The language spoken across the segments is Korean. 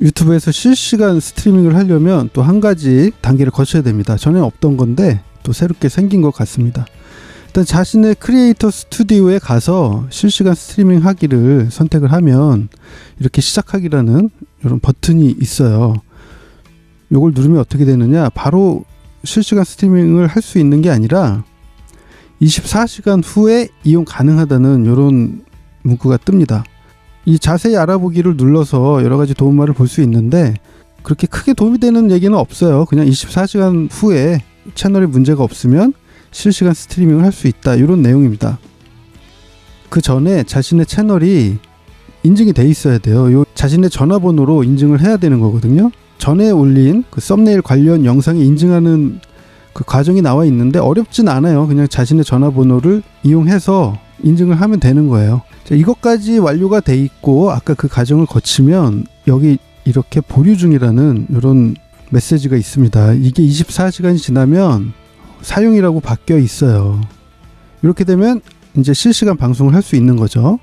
유튜브에서 실시간 스트리밍을 하려면 또 한 가지 단계를 거쳐야 됩니다. 전에 없던 건데 또 새롭게 생긴 것 같습니다. 일단 자신의 크리에이터 스튜디오에 가서 실시간 스트리밍 하기를 선택을 하면 이렇게 시작하기라는 이런 버튼이 있어요. 요걸 누르면 어떻게 되느냐? 바로 실시간 스트리밍을 할 수 있는 게 아니라 24시간 후에 이용 가능하다는 이런 문구가 뜹니다. 이 자세히 알아보기를 눌러서 여러 가지 도움말을 볼 수 있는데 그렇게 크게 도움이 되는 얘기는 없어요. 그냥 24시간 후에 채널에 문제가 없으면 실시간 스트리밍을 할 수 있다. 이런 내용입니다. 그 전에 자신의 채널이 인증이 돼 있어야 돼요. 요 자신의 전화번호로 인증을 해야 되는 거거든요. 전에 올린 그 썸네일 관련 영상에 인증하는 그 과정이 나와 있는데 어렵진 않아요. 그냥 자신의 전화번호를 이용해서 인증을 하면 되는 거예요. 자, 이것까지 완료가 돼 있고 아까 그 과정을 거치면 여기 이렇게 보류 중이라는 이런 메시지가 있습니다. 이게 24시간이 지나면 사용이라고 바뀌어 있어요. 이렇게 되면 이제 실시간 방송을 할 수 있는 거죠.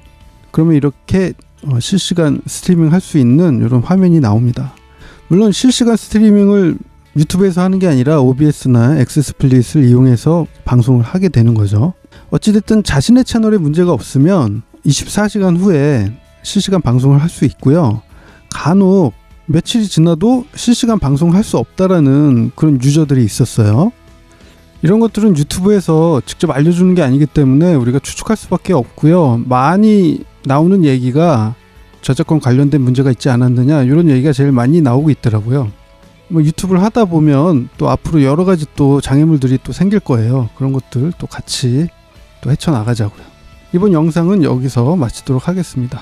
그러면 이렇게 어, 실시간 스트리밍 할 수 있는 이런 화면이 나옵니다. 물론 실시간 스트리밍을 유튜브에서 하는 게 아니라 OBS나 엑스스플릿을 이용해서 방송을 하게 되는 거죠. 어찌됐든 자신의 채널에 문제가 없으면 24시간 후에 실시간 방송을 할 수 있고요. 간혹 며칠이 지나도 실시간 방송을 할 수 없다라는 그런 유저들이 있었어요. 이런 것들은 유튜브에서 직접 알려주는 게 아니기 때문에 우리가 추측할 수밖에 없고요. 많이 나오는 얘기가 저작권 관련된 문제가 있지 않았느냐 이런 얘기가 제일 많이 나오고 있더라고요. 뭐 유튜브를 하다 보면 또 앞으로 여러 가지 또 장애물들이 또 생길 거예요. 그런 것들 또 같이 또 헤쳐나가자고요. 이번 영상은 여기서 마치도록 하겠습니다.